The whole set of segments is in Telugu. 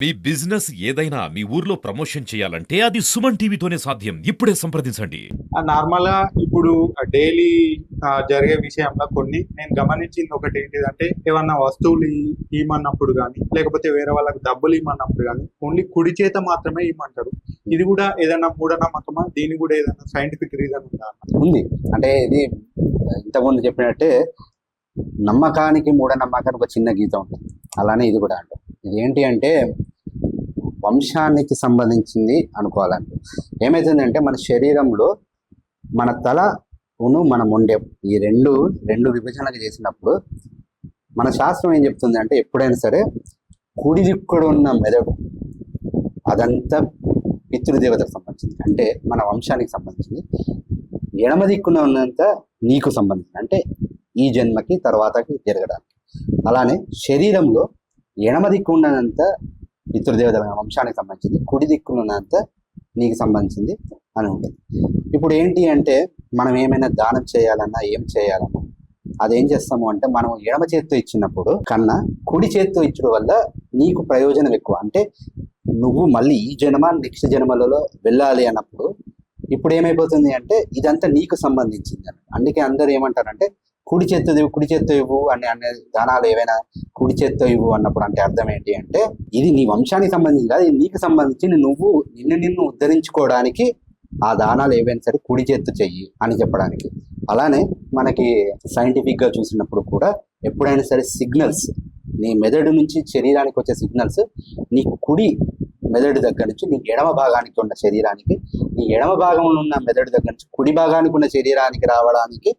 మీ బిజినెస్ ఏదైనా మీ ఊర్లో ప్రమోషన్ చేయాలంటే అది సుమన్ టీవీతోనే సాధ్యం. ఇప్పుడే సంప్రదించండి. నార్మల్గా ఇప్పుడు డైలీ జరిగే విషయంలో కొన్ని నేను గమనించింది ఒకటి ఏంటిదంటే ఏమన్నా వస్తువులు ఇ- ఇమ్మన్నప్పుడు కానీ లేకపోతే వేరే వాళ్ళకి డబ్బులు ఇమ్మన్నప్పుడు కానీ ఓన్లీ కుడి చేత మాత్రమే ఇమ్మంటారు ఇది కూడా ఏదైనా మూఢనమ్మకమా? దీని కూడా ఏదైనా సైంటిఫిక్ రీజన్ ఉందా? ఉంది. అంటే ఇది ఇంతకుముందు చెప్పినట్టే నమ్మకానికి మూఢనమ్మకానికి ఒక చిన్న గీత ఉంటుంది. అలానే ఇది కూడా అంటాం ఇది ఏంటి అంటే వంశానికి సంబంధించింది అనుకోవాలంటే ఏమవుతుందంటే మన శరీరంలో మన తల ఉను మన మొండెం ఈ రెండు రెండు విభజనలు చేసినప్పుడు మన శాస్త్రం ఏం చెప్తుంది అంటే ఎప్పుడైనా సరే కుడి దిక్కుడు ఉన్న మెదడు అదంతా పితృదేవతకు సంబంధించింది. అంటే మన వంశానికి సంబంధించింది. ఎడమ దిక్కున ఉన్నంత నీకు సంబంధించింది. అంటే ఈ జన్మకి తర్వాతకి జరగడానికి. అలానే శరీరంలో ఎడమ దిక్కు ఉన్నంత పితృదేవతల వంశానికి సంబంధించింది. కుడి దిక్కున ఉన్నంత నీకు సంబంధించింది అని ఉంటుంది. ఇప్పుడు ఏంటి అంటే మనం ఏమైనా దానం చేయాలన్నా ఏం చేయాలన్నా అదేం చేస్తాము అంటే మనం ఎడమ చేత్తో ఇచ్చినప్పుడు కన్నా కుడి చేత్తో ఇచ్చడం వల్ల నీకు ప్రయోజనం ఎక్కువ. అంటే నువ్వు మళ్ళీ ఈ జన్మ నెక్స్ట్ జన్మలలో వెళ్ళాలి అన్నప్పుడు ఇప్పుడు ఏమైపోతుంది అంటే ఇదంతా నీకు సంబంధించింది అని. అందుకే అందరు ఏమంటారంటే కుడి చేత్తో ఇవ్వు కుడి చేత్తో ఇవ్వు అని అనే దానాలు ఏవైనా కుడి చేత్తో ఇవ్వు అన్నప్పుడు అంటే అర్థం ఏంటి అంటే ఇది నీ వంశానికి సంబంధించి కాదు ఇది నీకు సంబంధించి నువ్వు నిన్ను నిన్ను ఉద్ధరించుకోవడానికి ఆ దానాలు ఏవైనా సరే కుడి చేత్తు చెయ్యి అని చెప్పడానికి. అలానే మనకి సైంటిఫిక్గా చూసినప్పుడు కూడా ఎప్పుడైనా సరే సిగ్నల్స్ నీ మెదడు నుంచి శరీరానికి వచ్చే సిగ్నల్స్ నీ కుడి మెదడు దగ్గర నుంచి నీ ఎడమ భాగానికి ఉన్న శరీరానికి ఈ ఎడమ భాగంలో ఉన్న మెదడు దగ్గర నుంచి కుడి భాగానికి ఉన్న శరీరానికి రావడానికి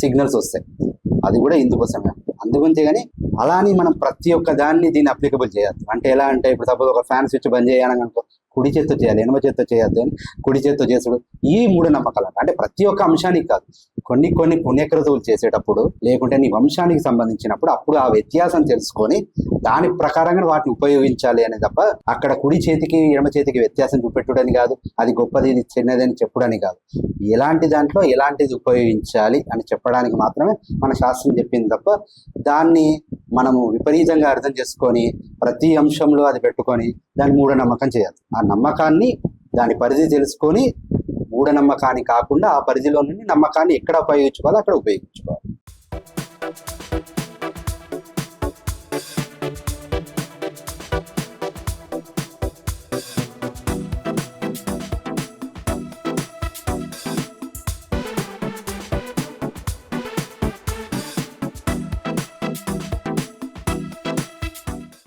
సిగ్నల్స్ వస్తాయి. అది కూడా ఇందుకోసమే. అందుగుంతే కానీ అలా అని మనం ప్రతి ఒక్క దాన్ని దీన్ని అప్లికబుల్ చేయొద్దు. అంటే ఎలా అంటే ఇప్పుడు సపోజ్ ఒక ఫ్యాన్ స్విచ్ బంద్ చేయాలని అనుకో కుడి చేత్తో చేయాలి ఎడమ చేత్తో చేయొద్దు అని కుడి చేత్తో చేసుడు ఈ మూఢ నమ్మకాలు అంటే ప్రతి ఒక్క అంశానికి కాదు. కొన్ని కొన్ని పుణ్యక్రతువులు చేసేటప్పుడు లేకుంటే నీ వంశానికి సంబంధించినప్పుడు అప్పుడు ఆ వ్యత్యాసం తెలుసుకొని దాని ప్రకారంగా వాటిని ఉపయోగించాలి అనే తప్ప అక్కడ కుడి చేతికి ఎడమ చేతికి వ్యత్యాసం చూపెట్టుడని కాదు. అది గొప్పది ఇది చిన్నది అని చెప్పుడని కాదు. ఎలాంటి దాంట్లో ఎలాంటిది ఉపయోగించాలి అని చెప్పడానికి మాత్రమే మన శాస్త్రం చెప్పింది తప్ప దాన్ని మనము విపరీతంగా అర్థం చేసుకొని ప్రతి అంశంలో అది పెట్టుకొని దాన్ని మూఢనమ్మకం చేయాలి. ఆ నమ్మకాన్ని దాని పరిధి తెలుసుకొని మూఢనమ్మకాన్ని కాకుండా ఆ పరిధిలో నుండి నమ్మకాన్ని ఎక్కడ ఉపయోగించుకోవాలో అక్కడ ఉపయోగించుకోవాలి.